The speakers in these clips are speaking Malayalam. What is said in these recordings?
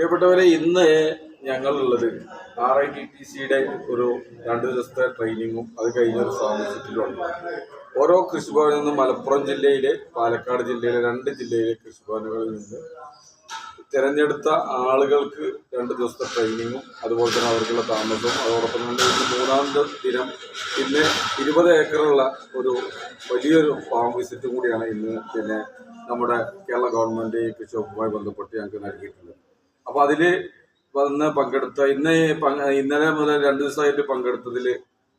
പ്രിയപ്പെട്ടവരെ ഇന്ന് ഞങ്ങളുള്ളത് ആർ ഐ ടി ടി സിയുടെ ഒരു രണ്ട് ദിവസത്തെ ട്രെയിനിങ്ങും അത് കഴിഞ്ഞ ഒരു ഫാർമസിറ്റിലുണ്ട് ഓരോ കൃഷിഭവനിൽ നിന്നും മലപ്പുറം ജില്ലയിലെ പാലക്കാട് ജില്ലയിലെ രണ്ട് ജില്ലയിലെ കൃഷിഭവനുകളിൽ നിന്ന് തിരഞ്ഞെടുത്ത ആളുകൾക്ക് രണ്ട് ദിവസത്തെ ട്രെയിനിങ്ങും അതുപോലെ തന്നെ അവർക്കുള്ള താമസവും അതോടൊപ്പം തന്നെ മൂന്നാം ദിനം ഇന്ന് ഇരുപത് ഏക്കറുള്ള ഒരു വലിയൊരു ഫാം വിസിറ്റ് കൂടിയാണ് ഇന്ന് പിന്നെ നമ്മുടെ കേരള ഗവൺമെന്റ് കൃഷി വകുപ്പുമായി ബന്ധപ്പെട്ട് ഞങ്ങൾക്ക് നൽകിയിട്ടുള്ളത്. അപ്പോൾ അതിൽ വന്ന് പങ്കെടുത്ത ഇന്ന് ഇന്നലെ മുതൽ രണ്ട് ദിവസമായിട്ട് പങ്കെടുത്തതിൽ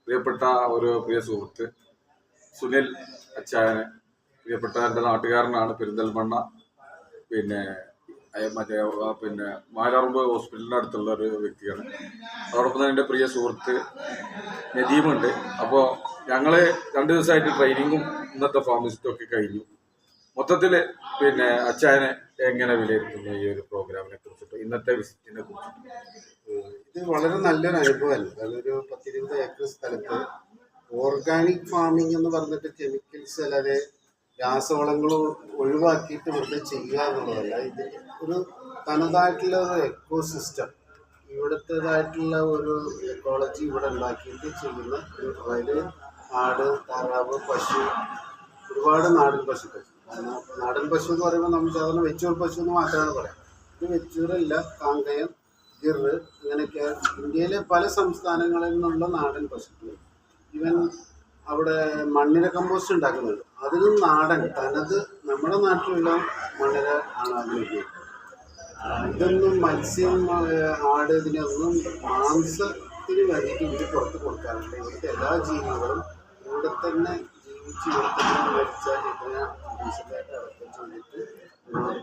പ്രിയപ്പെട്ട ഒരു പ്രിയ സുഹൃത്ത് സുനിൽ അച്ചായന്. പ്രിയപ്പെട്ട എന്റെ നാട്ടുകാരനാണ് പെരിന്തൽമണ്ണ. പിന്നെ മറ്റേ പിന്നെ മാലാറുമ്പ് ഹോസ്പിറ്റലിന്റെ അടുത്തുള്ള ഒരു വ്യക്തിയാണ്. അതോടൊപ്പം തന്നെ എന്റെ പ്രിയ സുഹൃത്ത് നദീമുണ്ട്. അപ്പോൾ ഞങ്ങൾ രണ്ട് ദിവസമായിട്ട് ട്രെയിനിങ്ങും ഇന്നത്തെ ഫാർമസിസ്റ്റും ഒക്കെ കഴിഞ്ഞു. മൊത്തത്തിൽ പിന്നെ അച്ചായനെ എങ്ങനെ വിലയിരുത്തുന്നു ഈ ഒരു പ്രോഗ്രാമിനെ കുറിച്ചിട്ട്? ഇന്നത്തെ വിസിറ്റിനെ കുറിച്ചിട്ട് ഇത് വളരെ നല്ലൊരു അനുഭവമല്ല? അതൊരു പത്തിരുപത് ഏക്കർ സ്ഥലത്ത് ഓർഗാനിക് ഫാമിംഗ് എന്ന് പറഞ്ഞിട്ട് കെമിക്കൽസ് അല്ലാതെ രാസവളങ്ങൾ ഒഴിവാക്കിയിട്ട് വെറുതെ ചെയ്യുക എന്നുള്ളതല്ല. ഇത് ഒരു തനതായിട്ടുള്ള ഒരു എക്കോ സിസ്റ്റം ഇവിടുത്തേതായിട്ടുള്ള ഒരു എക്കോളജി ഇവിടെ ഉണ്ടാക്കിയിട്ട് ചെയ്യുന്ന ഒരു അതായത് ആട് താറാവ് പശു ഒരുപാട് നാടൻ പശുക്കൾ. നാടൻ പശു എന്ന് പറയുമ്പോൾ നമ്മൾ സാധാരണ വെച്ചൂർ പശു എന്ന് മാത്രമാണ് പറയാം. ഇത് വെച്ചൂരല്ല കാങ്കയം ഗിറ് അങ്ങനെയൊക്കെ ഇന്ത്യയിലെ പല സംസ്ഥാനങ്ങളിൽ നിന്നുള്ള നാടൻ പശുക്കൾ. ഇവൻ അവിടെ മണ്ണിര കമ്പോസ്റ്റ് ഉണ്ടാക്കുന്നുണ്ട്. അതിനും നാടൻ തനത് നമ്മുടെ നാട്ടിലുള്ള മണ്ണിര ആണ് അതിലേക്ക് ഇതൊന്നും മത്സ്യം ആട് ഇതിനൊന്നും മാംസത്തിന് വേണ്ടിയിട്ട് ഇവർ പുറത്ത് കൊടുക്കാറുണ്ട് ഇവിടുത്തെ എല്ലാ ജീവികളും ഇവിടെ തന്നെ ജീവിച്ച് ഇവിടെ തന്നെ ഇതിനെ ഡീസന്റായിട്ട് അടക്കം ചെയ്തിട്ട്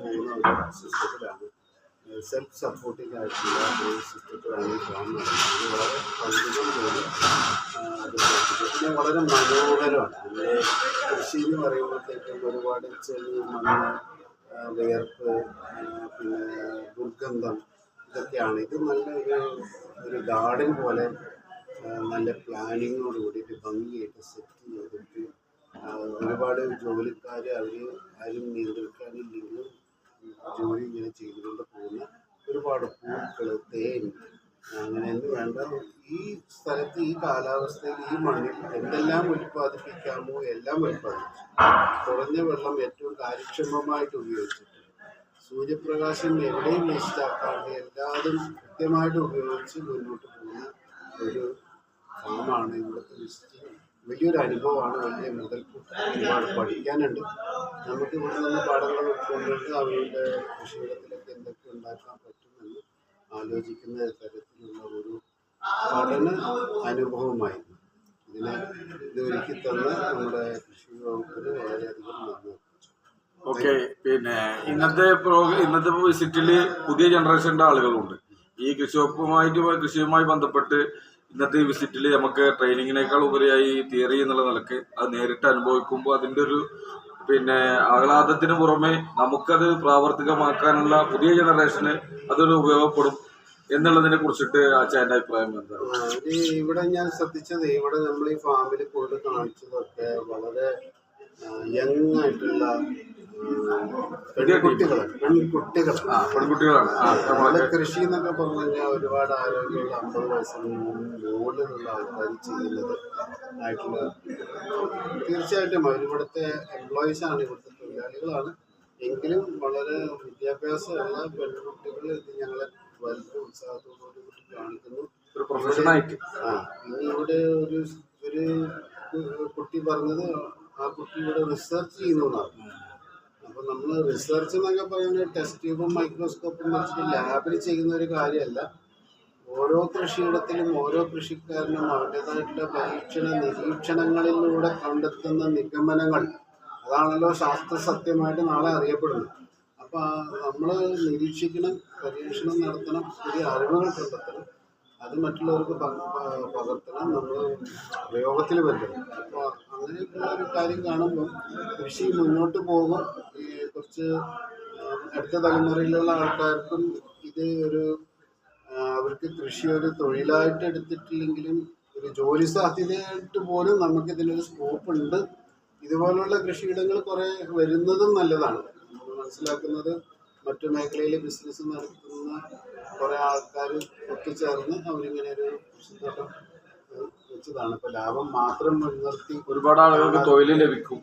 പോകുന്ന ഒരു സിസ്റ്റത്തിലാണ്. സെൽഫ് സപ്പോർട്ടിംഗ് ആയിട്ടുള്ള ഒരു സിസ്റ്റത്തിലാണ് ഈ ഫാം നടക്കുന്നത്. വളരെ പ്രവർത്തിക്കുന്നത്. പിന്നെ വളരെ മനോഹരമാണ്. നമ്മുടെ കൃഷി എന്ന് പറയുമ്പോഴത്തേക്കും ഒരുപാട് ചെളി മണ്ണ് വിയർപ്പ് പിന്നെ ദുർഗന്ധം ഇതൊക്കെയാണ്. ഇത് നല്ല ഒരു ഒരു ഗാർഡൻ പോലെ നല്ല പ്ലാനിങ്ങോട് കൂടിയിട്ട് ഭംഗിയായിട്ട് സെറ്റ് ചെയ്തിട്ട് ഒരുപാട് ജോലിക്കാർ അവർ ആരും നിയന്ത്രിക്കാനില്ലെങ്കിലും ജോലി ഇങ്ങനെ ചെയ്തുകൊണ്ട് പോകുന്ന ഒരുപാട് പൂക്കൾ തേൻ അങ്ങനെ എന്ന് വേണ്ട. ഈ സ്ഥലത്ത് ഈ കാലാവസ്ഥയിൽ ഈ മണ്ണിൽ എന്തെല്ലാം ഉൽപ്പാദിപ്പിക്കാമോ എല്ലാം ഉൽപ്പാദിപ്പിച്ചു. കുറഞ്ഞ വെള്ളം ഏറ്റവും കാര്യക്ഷമമായിട്ട് ഉപയോഗിച്ചിട്ട് സൂര്യപ്രകാശം എവിടെയും വേസ്റ്റാക്കാണ്ട് എല്ലാതും കൃത്യമായിട്ട് ഉപയോഗിച്ച് മുന്നോട്ട് പോകുന്ന ഒരു ഫാമാണ് ഇവിടുത്തെ വിസിറ്റ് വലിയൊരു അനുഭവമാണ് വലിയ മുതൽ ഒരുപാട് പഠിക്കാനുണ്ട്. നമുക്ക് ഇവിടെ നിന്ന് പാഠങ്ങൾ ഉൾക്കൊണ്ടിട്ട് അവരുടെ കൃഷിയിടത്തിലൊക്കെ എന്തൊക്കെ ഉണ്ടാക്കാൻ പറ്റുമെന്ന് ആലോചിക്കുന്ന തരത്തിലുള്ള ഒരു പഠന അനുഭവമായിരുന്നു. ഇതിനെ ഇത് ഒരുക്കി തന്ന നമ്മുടെ കൃഷി വകുപ്പിന് വളരെയധികം നന്ദി ഓക്കെ പിന്നെ ഇന്നത്തെ പ്രോഗ്രാം ഇന്നത്തെ വിസിറ്റിൽ പുതിയ ജനറേഷന്റെ ആളുകളുണ്ട്. ഈ കൃഷി വകുപ്പുമായിട്ട് കൃഷിയുമായി ബന്ധപ്പെട്ട് ഇന്നത്തെ വിസിറ്റിൽ നമുക്ക് ട്രെയിനിങ്ങിനേക്കാൾ ഉപരിയായി തിയറി എന്നുള്ള നിലയ്ക്ക് അത് നേരിട്ട് അനുഭവിക്കുമ്പോൾ അതിന്റെ ഒരു പിന്നെ ആഹ്ലാദത്തിന് പുറമെ നമുക്കത് പ്രാവർത്തികമാക്കാനുള്ള പുതിയ ജനറേഷന് അതൊരു ഉപയോഗപ്പെടും എന്നുള്ളതിനെ കുറിച്ചിട്ട് അച്ഛന്റെ അഭിപ്രായം എന്താണ് ഇവിടെ ഞാൻ ശ്രദ്ധിച്ചത് ഇവിടെ നമ്മൾ ഈ ഫാമിൽ കൊണ്ട് കാണിച്ചതൊക്കെ വളരെ യങ് ആയിട്ടുള്ള ആ പെൺകുട്ടികളാണ്. നമ്മളെ കൃഷി എന്നൊക്കെ പറഞ്ഞു കഴിഞ്ഞാൽ ഒരുപാട് ആരോഗ്യമുള്ള അമ്പത് വയസ്സിന് മുകളിലുള്ള ആൾക്കാർ ചെയ്യുന്നത് ആയിട്ടുള്ള തീർച്ചയായിട്ടും അവർ ഇവിടുത്തെ എംപ്ലോയീസ് ആണ് ഇവിടുത്തെ തൊഴിലാളികളാണ്. എങ്കിലും വളരെ വിദ്യാഭ്യാസമുള്ള പെൺകുട്ടികൾ ഇത് ഞങ്ങളെ വളരെ ഉത്സാഹത്തോടുകൂടി കാണിക്കുന്നു. ഒരു പ്രൊഫഷനായിട്ട് ആ ഇവിടെ ഒരു ഒരു കുട്ടി പറഞ്ഞത് ആ കുട്ടി ഇവിടെ റിസർച്ച് ചെയ്യുന്നതാണ്. നമ്മൾ റിസർച്ച് എന്നൊക്കെ പറയുന്നത് ടെസ്റ്റ് ട്യൂബും മൈക്രോസ്കോപ്പും വെച്ചിട്ട് ലാബിൽ ചെയ്യുന്ന ഒരു കാര്യമല്ല. ഓരോ കൃഷിയിടത്തിലും ഓരോ കൃഷിക്കാരനും അവരുടേതായിട്ടുള്ള പരീക്ഷണ നിരീക്ഷണങ്ങളിലൂടെ കണ്ടെത്തുന്ന നിഗമനങ്ങൾ. അതാണല്ലോ ശാസ്ത്ര സത്യമായിട്ട് നാളെ അറിയപ്പെടുന്നത്. അപ്പോൾ നമ്മൾ നിരീക്ഷിക്കണം പരീക്ഷണം നടത്തണം പുതിയ അറിവുകൾ കണ്ടെത്തണം. അത് മറ്റുള്ളവർക്ക് പക- പകർത്തണം നമ്മൾ പ്രയോഗത്തിൽ വരുത്തണം. അപ്പോൾ അങ്ങനെയൊക്കെയുള്ള ഒരു കാര്യം കാണുമ്പോൾ കൃഷി മുന്നോട്ട് പോകും. കുറച്ച് അടുത്ത തലമുറയിലുള്ള ആൾക്കാർക്കും ഇത് ഒരു അവർക്ക് കൃഷി ഒരു തൊഴിലായിട്ട് എടുത്തിട്ടില്ലെങ്കിലും ഒരു ജോലി സാധ്യതയായിട്ട് പോലും നമുക്ക് ഇതിനൊരു സ്കോപ്പ് ഉണ്ട് ഇതുപോലുള്ള കൃഷിയിടങ്ങൾ കുറേ വരുന്നതും നല്ലതാണ്. നമ്മൾ മനസ്സിലാക്കുന്നത് മറ്റു മേഖലയിൽ ബിസിനസ് നടത്തുന്ന കുറെ ആൾക്കാർ ഒത്തുചേർന്ന് അവരിങ്ങനെ ഒരു കൃഷിത്തോട്ടം വെച്ചതാണ്. ഇപ്പൊ ലാഭം മാത്രം മുൻനിർത്തി ഒരുപാട് ആളുകൾക്ക് തൊഴിൽ ലഭിക്കും.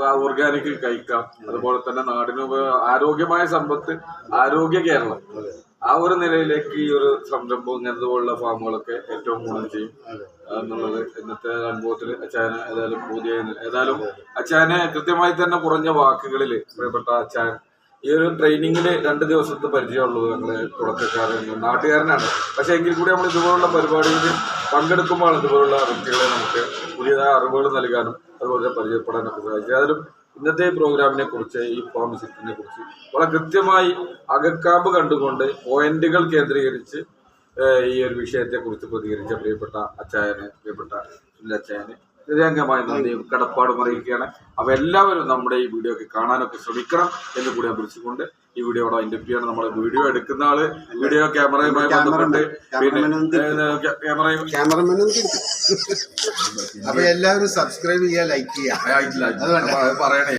ഓർഗാനിക് കഴിക്കാം. അതുപോലെ തന്നെ നാടിന് ആരോഗ്യമായ സമ്പത്ത് ആരോഗ്യ കേരളം. ആ ഒരു നിലയിലേക്ക് ഈ ഒരു സംരംഭം ഇങ്ങനത്തെ പോലുള്ള ഫാമുകളൊക്കെ ഏറ്റവും ഗുണം ചെയ്യും. എന്നുള്ളത് ഇന്നത്തെ അനുഭവത്തിൽ അച്ചാന ഏതായാലും പുതിയ ഏതായാലും അച്ചാനെ കൃത്യമായി തന്നെ കുറഞ്ഞ വാക്കുകളിൽ പ്രിയപ്പെട്ട അച്ചായൻ ഈ ഒരു ട്രെയിനിങ്ങിന് രണ്ട് ദിവസത്തെ പരിചയമുള്ളൂ ഞങ്ങൾ തുടക്കക്കാരൻ നാട്ടുകാരനാണ്. പക്ഷേ എങ്കിൽ കൂടി നമ്മൾ ഇതുപോലുള്ള പരിപാടിയിൽ പങ്കെടുക്കുമ്പോൾ ഇതുപോലുള്ള വ്യക്തികളെ നമുക്ക് പുതിയതായ അറിവുകൾ നൽകാനും അതുപോലെ പരിചയപ്പെടാനൊക്കെ സാധിച്ചു അതിലും ഇന്നത്തെ പ്രോഗ്രാമിനെ കുറിച്ച് ഈ ഫാർമസിറ്റിനെ കുറിച്ച് വളരെ കൃത്യമായി അകക്കാമ്പ് കണ്ടുകൊണ്ട് പോയിന്റുകൾ കേന്ദ്രീകരിച്ച് ഈ ഒരു വിഷയത്തെ കുറിച്ച് പ്രതികരിച്ച പ്രിയപ്പെട്ട അച്ചായനെ പ്രിയപ്പെട്ട അച്ചായന് ഹൃദയംഗമായ നന്ദിയും കടപ്പാടും അറിയിക്കുകയാണ് അപ്പൊ എല്ലാവരും നമ്മുടെ ഈ വീഡിയോ ഒക്കെ കാണാനൊക്കെ ശ്രമിക്കണം എന്ന് കൂടി അഭ്യർത്ഥിച്ചുകൊണ്ട് ഈ വീഡിയോ അവിടെ അതിന്റെ ചെയ്യാണ്. നമ്മുടെ വീഡിയോ എടുക്കുന്ന ആൾ വീഡിയോ ക്യാമറയുമായി ബന്ധപ്പെട്ട് പിന്നെ ക്യാമറയും ക്യാമറമാനും അപ്പൊ എല്ലാവരും സബ്സ്ക്രൈബ് ചെയ്യുക ലൈക്ക് ചെയ്യുക. പറയണേ.